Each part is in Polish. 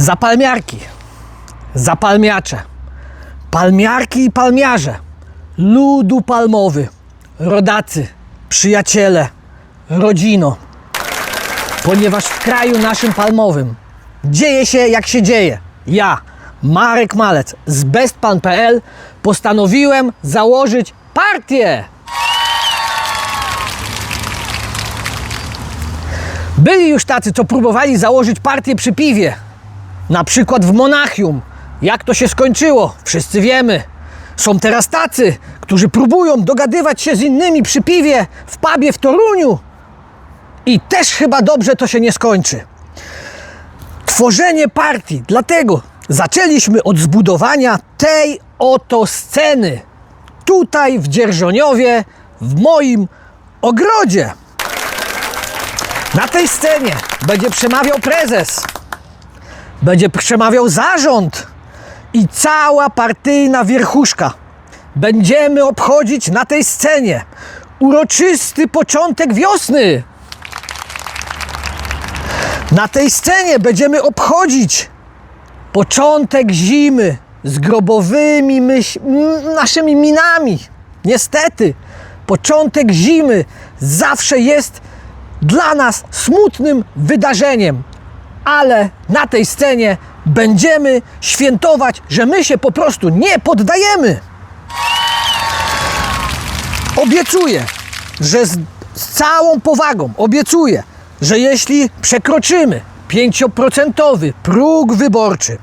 Zapalmiarki, zapalmiacze, palmiarki i palmiarze, ludu palmowy, rodacy, przyjaciele, rodzino. Ponieważ w kraju naszym palmowym dzieje się jak się dzieje. Ja, Marek Malec z bestpan.pl postanowiłem założyć partię. Byli już tacy, co próbowali założyć partię przy piwie. Na przykład w Monachium. Jak to się skończyło? Wszyscy wiemy. Są teraz tacy, którzy próbują dogadywać się z innymi przy piwie w pubie w Toruniu. I też chyba dobrze to się nie skończy. Tworzenie partii. Dlatego zaczęliśmy od zbudowania tej oto sceny. Tutaj w Dzierżoniowie, w moim ogrodzie. Na tej scenie będzie przemawiał prezes, będzie przemawiał zarząd i cała partyjna wierchuszka. Będziemy obchodzić na tej scenie uroczysty początek wiosny. Na tej scenie będziemy obchodzić początek zimy z grobowymi naszymi minami. Niestety, początek zimy zawsze jest dla nas smutnym wydarzeniem, ale na tej scenie będziemy świętować, że my się po prostu nie poddajemy. Obiecuję, że z, z całą powagą obiecuję, że jeśli przekroczymy 5% próg wyborczy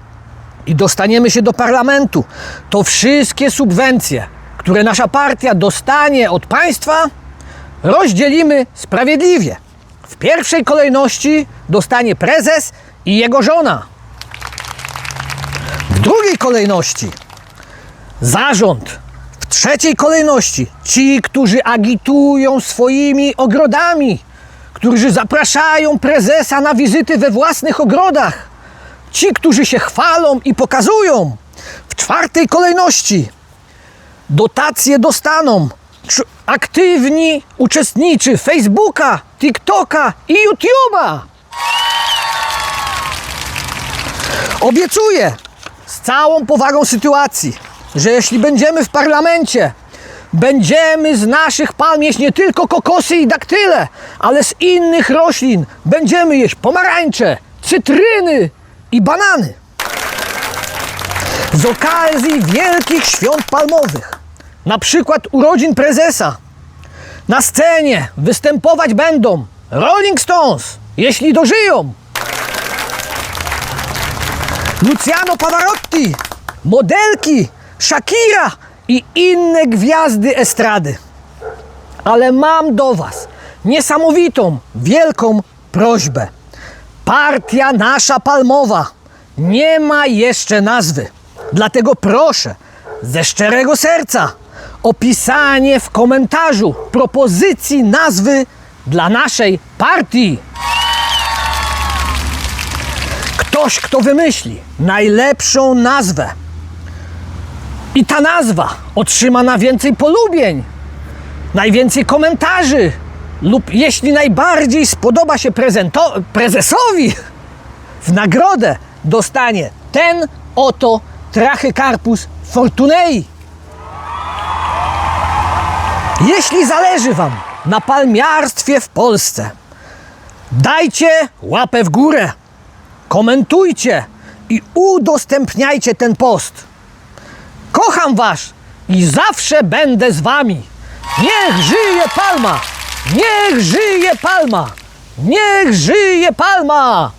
i dostaniemy się do parlamentu, to wszystkie subwencje, które nasza partia dostanie od państwa, rozdzielimy sprawiedliwie. W pierwszej kolejności dostanie prezes i jego żona. W drugiej kolejności zarząd. W trzeciej kolejności ci, którzy agitują swoimi ogrodami, którzy zapraszają prezesa na wizyty we własnych ogrodach, ci, którzy się chwalą i pokazują. W czwartej kolejności dotacje dostaną aktywni uczestnicy Facebooka, TikToka i YouTube'a. Obiecuję z całą powagą sytuacji, że jeśli będziemy w parlamencie, będziemy z naszych palm jeść nie tylko kokosy i daktyle, ale z innych roślin. Będziemy jeść pomarańcze, cytryny i banany. Z okazji wielkich świąt palmowych, na przykład urodzin prezesa, na scenie występować będą Rolling Stones, jeśli dożyją, Luciano Pavarotti, modelki, Shakira i inne gwiazdy estrady. Ale mam do Was niesamowitą, wielką prośbę. Partia nasza palmowa nie ma jeszcze nazwy. Dlatego proszę ze szczerego serca o pisanie w komentarzu propozycji nazwy dla naszej partii. Ktoś, kto wymyśli najlepszą nazwę i ta nazwa otrzyma na więcej polubień, najwięcej komentarzy lub jeśli najbardziej spodoba się prezesowi, w nagrodę dostanie ten oto Trachycarpus fortunei. Jeśli zależy Wam na palmiarstwie w Polsce, dajcie łapę w górę, komentujcie i udostępniajcie ten post. Kocham Was i zawsze będę z Wami. Niech żyje Palma! Niech żyje Palma! Niech żyje Palma!